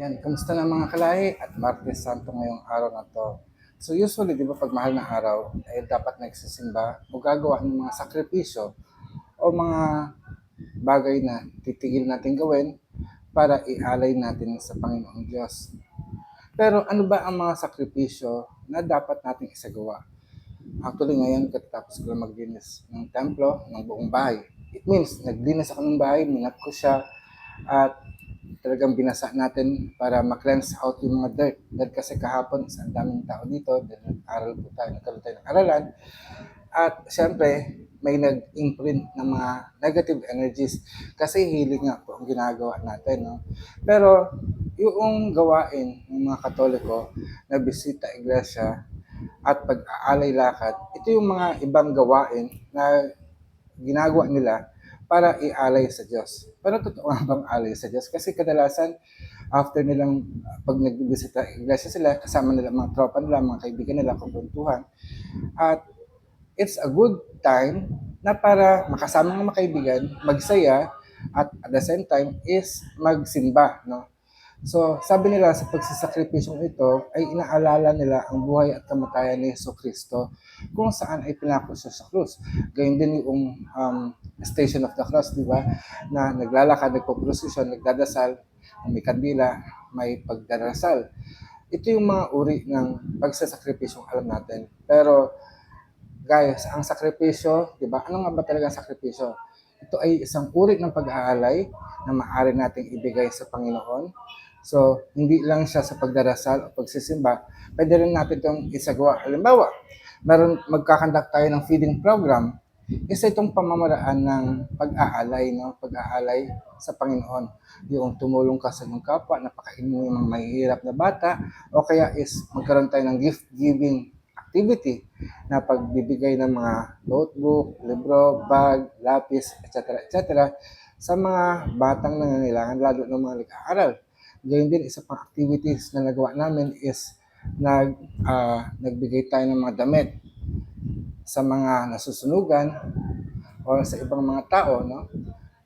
Yan, kamusta na mga kalahi at Martes Santo ngayong araw na to. So usually, di ba pag mahal na araw, ay dapat nagsisimba o gagawa ng mga sakripisyo o mga bagay na titigil natin gawin para ialay natin sa Panginoong Diyos. Pero ano ba ang mga sakripisyo na dapat nating isagawa? Actually ngayon, katapos ko lang maglinis ng templo, ng buong bahay. It means, naglinis ako ng bahay, minap ko siya, at talagang binasa natin para ma-cleanse out yung mga dirt. Dahil kasi kahapon, isang daming tao dito, dahil nag-aral po tayo, nagkaroon tayo ng aralan. At syempre, may nag-imprint ng mga negative energies kasi healing nga po ang ginagawa natin. No? Pero yung gawain ng mga katoliko na bisita iglesia at pag-aalay lakad, ito yung mga ibang gawain na ginagawa nila para ialay sa Diyos. Pero totoo nga bang alay sa Diyos? Kasi kadalasan, after nilang, pag nagbibisita iglesia sila, kasama nila mga tropa nila, mga kaibigan nila, kumpwentuhan. At it's a good time na para makasama ng mga kaibigan, magsaya, at at the same time is magsimba, no? So, sabi nila sa pagsasakripisyong ito ay inaalala nila ang buhay at kamatayan ni Yeso Kristo kung saan ay pinako siya sa krus. Gayun din yung um, Station of the Cross, di ba? Na naglalakad, nagpo-procession, nagdadasal, may kandila, may pagdarasal. Ito yung mga uri ng pagsasakripisyong alam natin. Pero, guys, ang sakripisyo, di ba? Ano nga ba talaga ang sakripisyo? Ito ay isang uri ng pag-aalay na maaari nating ibigay sa Panginoon. So, hindi lang siya sa pagdarasal o pagsisimba, pwede rin natin itong isagawa. Halimbawa, meron magkakandak tayo ng feeding program, isa itong pamamaraan ng pag-aalay, no? pag-aalay sa Panginoon. Yung tumulong ka sa iyong kapwa, napakain mo yung mahihirap na bata, o kaya is magkaroon tayo ng gift-giving activity na pagbibigay ng mga notebook, libro, bag, lapis, etc. etc. sa mga batang nangangailangan, lalo ng mga nag-aaral. Gayun din, isa pang activities na nagawa namin is nag, ah, nagbigay tayo ng mga damit sa mga nasusunugan o sa ibang mga tao, no?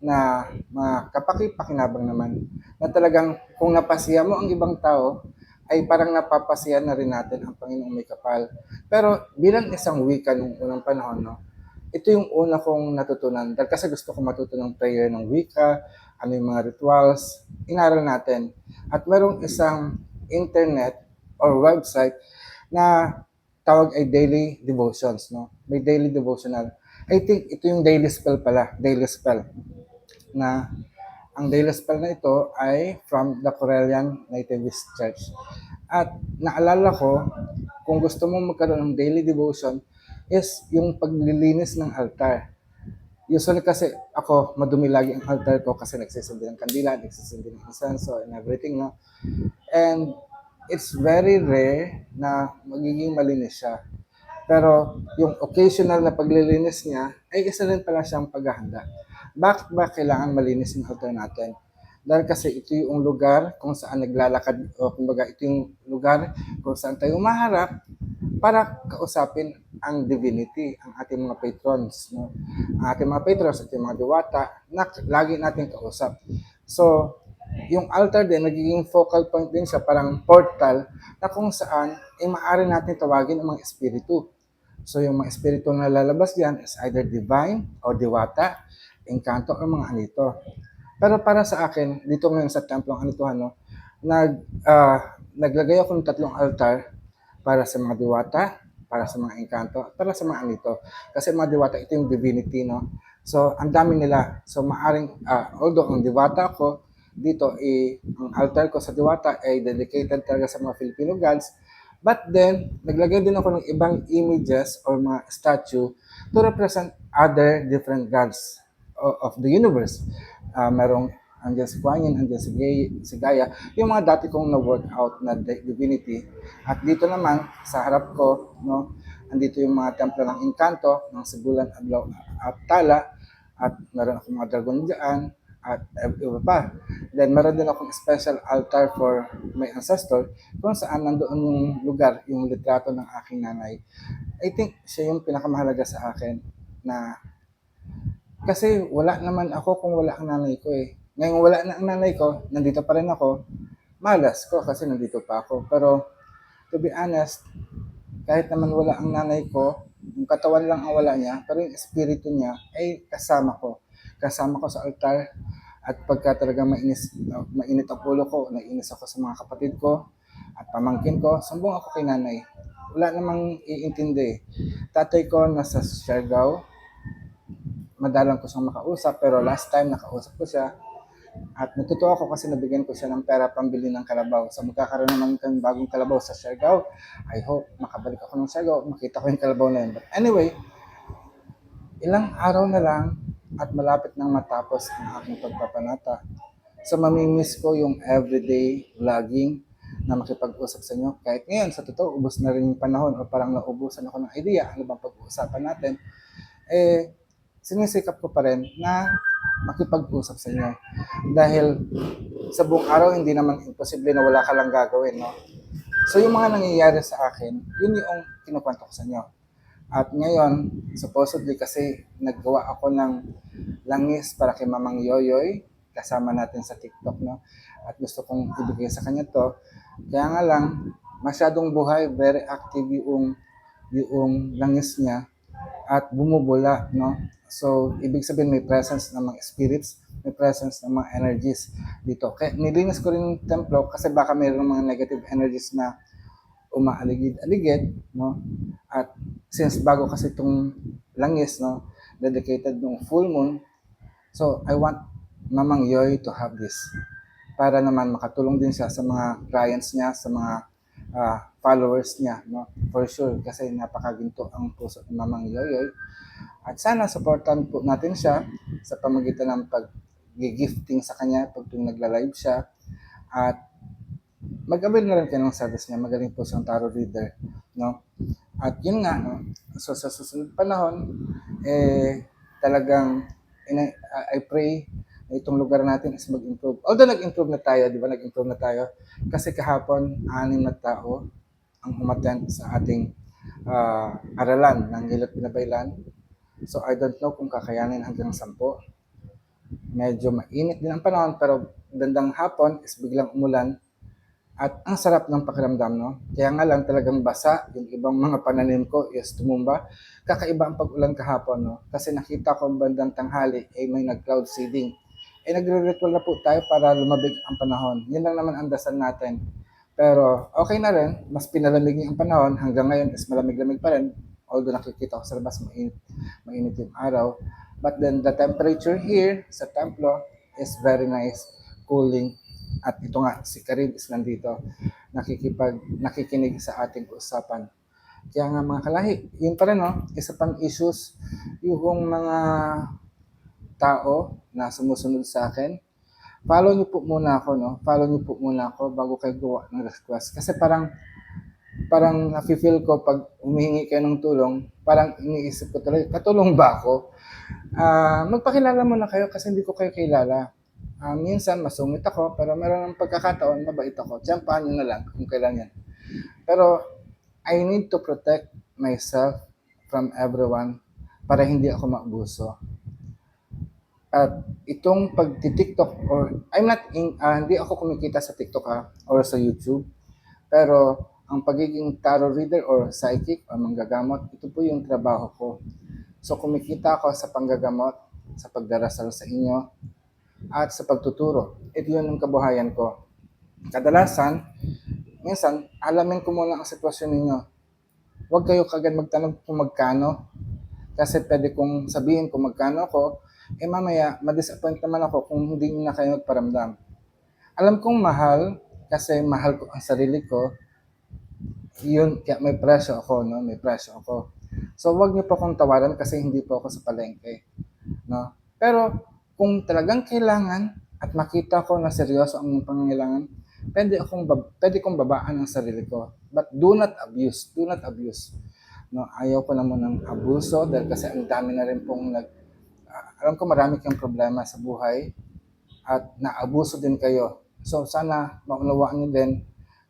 na mga kapakipakinabang naman na talagang kung napasiya mo ang ibang tao ay parang napapasiya na rin natin ang Panginoong may kapal. Pero bilang isang wika nung unang panahon, no, ito yung una kong natutunan. Dahil kasi gusto ko matuto ng prayer ng wika, ano yung mga rituals, inaral natin. At merong isang internet or website na tawag ay daily devotions, no? May daily devotional. I think ito yung daily spell pala, daily spell. Na ang daily spell na ito ay from the Corellian Nativist Church. At naalala ko, kung gusto mong magkaroon ng daily devotion, is yung paglilinis ng altar. Usually kasi ako, madumi lagi ang altar ko kasi nagsisindi ng kandila, nagsisindi ng incenso and everything, no? And it's very rare na magiging malinis siya. Pero yung occasional na paglilinis niya ay isa rin pala siyang paghahanda. Bakit ba kailangan malinis yung altar natin? Dahil kasi ito yung lugar kung saan naglalakad, o kumbaga ito yung lugar kung saan tayo maharap para kausapin ang divinity, ang ating mga patrons. No? Ang ating mga patrons at yung mga diwata na lagi natin kausap. So, yung altar din, nagiging focal point din siya, parang portal na kung saan ay maaari natin tawagin ang mga espiritu. So yung mga espiritu na lalabas diyan is either divine or diwata, engkanto o mga anito. Pero para sa akin, dito ngayon sa templong anituhan, no, nag, ah, naglagay ako ng tatlong altar para sa mga diwata, para sa mga engkanto, para sa mga anito. Kasi mga diwata, ito yung divinity, no? So, ang dami nila. So, maaring, ah, although ang diwata ko, dito, eh, ang altar ko sa diwata ay dedicated talaga sa mga Filipino gods. But then, naglagay din ako ng ibang images or mga statue to represent other different gods of the universe. Ah, merong andyan si Kuan Yin, andyan si, Gay, si Gaia, yung mga dati kong na-workout na di- divinity. At dito naman, sa harap ko, no, andito yung mga templo ng Encanto, ng Sibulan, Adlaw, at Tala, at meron akong mga dragon dyan, at iba pa. Then meron din akong special altar for my ancestor kung saan nandoon yung lugar, yung litrato ng aking nanay. I think siya yung pinakamahalaga sa akin na kasi wala naman ako kung wala ang nanay ko eh. Ngayong wala na ang nanay ko, nandito pa rin ako, malas ko kasi nandito pa ako. Pero, to be honest, kahit naman wala ang nanay ko, yung katawan lang ang wala niya, pero yung espiritu niya ay kasama ko. Kasama ko sa altar at pagka talaga mainis, mainit ang ulo ko, nainis ako sa mga kapatid ko at pamangkin ko, sumbong ako kay nanay. Wala namang iintindi. Tatay ko nasa Siargao, madalang ko siyang makausap, pero last time nakausap ko siya, at natutuwa ako kasi nabigyan ko siya ng pera pambili ng kalabaw. So magkakaroon naman kang bagong kalabaw sa Siargao. I hope makabalik ako ng Siargao, makita ko yung kalabaw na yun. But anyway, ilang araw na lang at malapit nang matapos ang aking pagpapanata. So mamimiss ko yung everyday vlogging na makipag-usap sa inyo. Kahit ngayon, sa totoo, ubos na rin yung panahon o parang naubusan ako ng idea ano bang pag-uusapan natin. Eh, sinisikap ko pa rin na makipag-usap sa inyo. Dahil sa buong araw, hindi naman imposible na wala ka lang gagawin, no? So, yung mga nangyayari sa akin, yun yung kinukwento ko sa inyo. At ngayon, supposedly kasi naggawa ako ng langis para kay Mamang Yoyoy, kasama natin sa TikTok, no? At gusto kong ibigay sa kanya to. Kaya nga lang, masyadong buhay, very active yung, yung langis niya at bumubula, no? So, ibig sabihin may presence ng mga spirits, may presence ng mga energies dito. Kaya nilinis ko rin yung templo kasi baka mayroong mga negative energies na umaaligid-aligid, no? At since bago kasi itong langis, no, dedicated nung full moon, so I want Mamang Yoy to have this para naman makatulong din siya sa mga clients niya, sa mga ah, followers niya, no? For sure, kasi napakaginto ang puso ni Mamang Yoyoy. At sana supportan po natin siya sa pamagitan ng pag-gifting sa kanya pag tuwing nagla-live siya. At mag-avail na rin kayo ng service niya. Magaling po siyang tarot reader. No? At yun nga, no? so sa susunod panahon, eh, talagang ina- I pray na itong lugar natin is mag-improve. Although nag-improve na tayo, di ba nag-improve na tayo? Kasi kahapon, anim na tao ang umattend sa ating ah, aralan ng Hilot Pinabaylan. So I don't know kung kakayanin hanggang sampo. Medyo mainit din ang panahon pero dandang hapon is biglang umulan at ang sarap ng pakiramdam, no? Kaya nga lang talagang basa, yung ibang mga pananim ko is tumumba. Kakaiba ang pag-ulan kahapon, no? Kasi nakita ko ang bandang tanghali, eh may nag-cloud seeding. Eh nagre-ritual na po tayo para lumabig ang panahon. Yun lang naman ang dasal natin. Pero okay na rin, mas pinalamig niya ang panahon. Hanggang ngayon is malamig-lamig pa rin. Although nakikita ko sa labas, mainit, mainit yung araw. But then the temperature here sa templo is very nice, cooling. At ito nga, si Karim is nandito, nakikipag, nakikinig sa ating usapan. Kaya nga mga kalahi, yun pa rin no, isa pang issues, yung mga tao na sumusunod sa akin, follow niyo po muna ako, no? Follow niyo po muna ako bago kayo gawa ng request. Kasi parang, parang nafe-feel ko pag humihingi kayo ng tulong, parang iniisip ko talaga, katulong ba ako? Ah, magpakilala muna kayo kasi hindi ko kayo kilala. Ah, minsan masungit ako, pero meron ng pagkakataon, mabait ako. Tiyampahan nyo na lang kung kailan yan. Pero I need to protect myself from everyone para hindi ako maabuso. At itong pagti-TikTok or I'm not in, ah, hindi ako kumikita sa TikTok ha, or sa YouTube. Pero ang pagiging tarot reader or psychic or manggagamot, ito po yung trabaho ko. So kumikita ako sa panggagamot, sa pagdarasal sa inyo, at sa pagtuturo. Ito yun ang kabuhayan ko. Kadalasan, minsan, alamin ko muna ang sitwasyon ninyo. Huwag kayo kagad magtanong kung magkano. Kasi pwede kong sabihin kung magkano ako, eh mamaya, ma-disappoint naman ako kung hindi na kayo nagparamdam. Alam kong mahal, kasi mahal ko ang sarili ko, yun, kaya may presyo ako, no? May presyo ako. So, wag niyo po akong tawaran kasi hindi po ako sa palengke, no? Pero, kung talagang kailangan at makita ko na seryoso ang pangangailangan, pwede akong pwede kong babaan ang sarili ko. But do not abuse, do not abuse. No, ayaw ko naman ng abuso dahil kasi ang dami na rin pong nag ah, alam ko marami kang problema sa buhay at naabuso din kayo. So sana maunawaan niyo din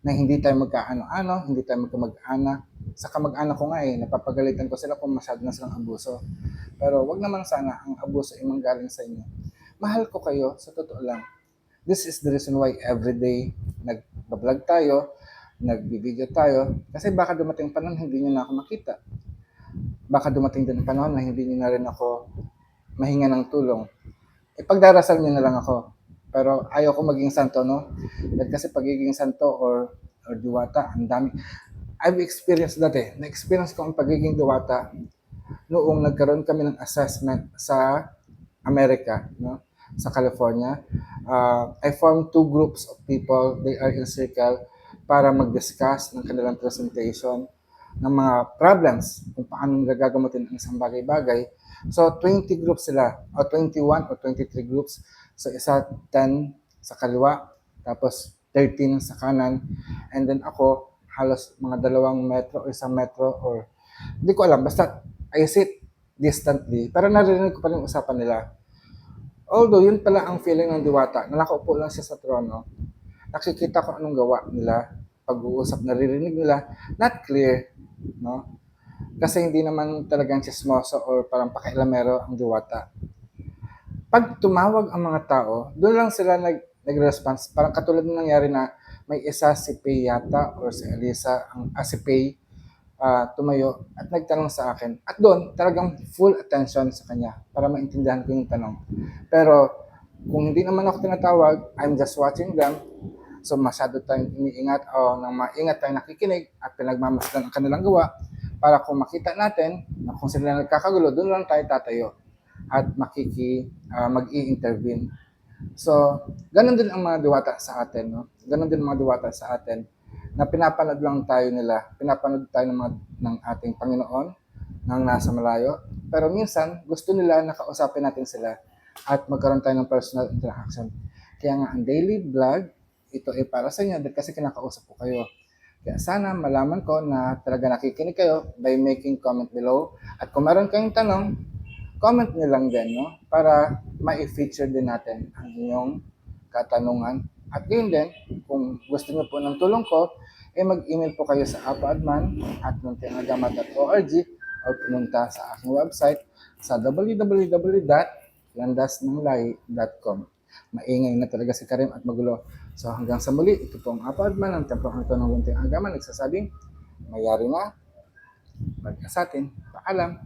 na hindi tayo magkaano-ano, hindi tayo magkamag-ana. Sa kamag-anak ko nga eh, napapagalitan ko sila kung masyado na silang abuso. Pero wag naman sana ang abuso ay manggaling sa inyo. Mahal ko kayo, sa totoo lang. This is the reason why every day nag-vlog tayo, nag-video tayo, kasi baka dumating panahon hindi nyo na ako makita. Baka dumating din ang panahon na hindi nyo na rin ako mahinga ng tulong. Ipagdarasal nyo na lang ako. Pero ayaw ko maging santo, no? Dahil kasi pagiging santo or, or diwata, ang dami. I've experienced eh. Na-experience ko ang pagiging diwata noong nagkaroon kami ng assessment sa Amerika, no? sa California. Uh, I formed two groups of people. They are in circle para mag-discuss ng kanilang presentation ng mga problems kung paano gagamutin ang isang bagay-bagay. So, 20 groups sila, o 21 o 23 groups. So, isa 10 sa kaliwa, tapos 13 sa kanan. And then ako, halos mga dalawang metro o isang metro or hindi ko alam. Basta I sit distantly. Pero narinig ko pa rin usapan nila. Although, yun pala ang feeling ng diwata. Na nakaupo lang siya sa trono. Nakikita ko anong gawa nila. Pag-uusap, naririnig nila. Not clear. No? Kasi hindi naman talagang chismoso or parang pakailamero ang diwata. Pag tumawag ang mga tao, doon lang sila nag, nag-response. Parang katulad ng nangyari na may isa si Pay yata or si Elisa, ang, ah, si Pay, ah, tumayo at nagtanong sa akin. At doon, talagang full attention sa kanya para maintindihan ko yung tanong. Pero kung hindi naman ako tinatawag, I'm just watching them. So masyado tayong iniingat o nang maingat tayong nakikinig at pinagmamasdan ang kanilang gawa para kung makita natin na kung sila nagkakagulo, doon lang tayo tatayo at makiki, ah, mag-i-intervene. So, ganun din ang mga diwata sa atin, no? Ganun din ang mga diwata sa atin na pinapanood lang tayo nila, pinapanood tayo ng, mga, ng ating Panginoon nang nasa malayo. Pero minsan, gusto nila na kausapin natin sila at magkaroon tayo ng personal interaction. Kaya nga, ang daily vlog, ito ay para sa inyo dahil kasi kinakausap ko kayo. Kaya sana malaman ko na talaga nakikinig kayo by making comment below. At kung meron kayong tanong, comment nyo lang din, no? Para ma-feature din natin ang inyong katanungan. At yun din, kung gusto nyo po ng tulong ko, eh mag-email po kayo sa apaadman at nuntiangagama.org or pumunta sa aking website sa www.landasnanglay.com. Maingay na talaga si Karim at magulo. So hanggang sa muli, ito po ang apaadman ng Templo Hangto ng Lunting Agama nagsasabing, mayari na, pagka sa atin, paalam.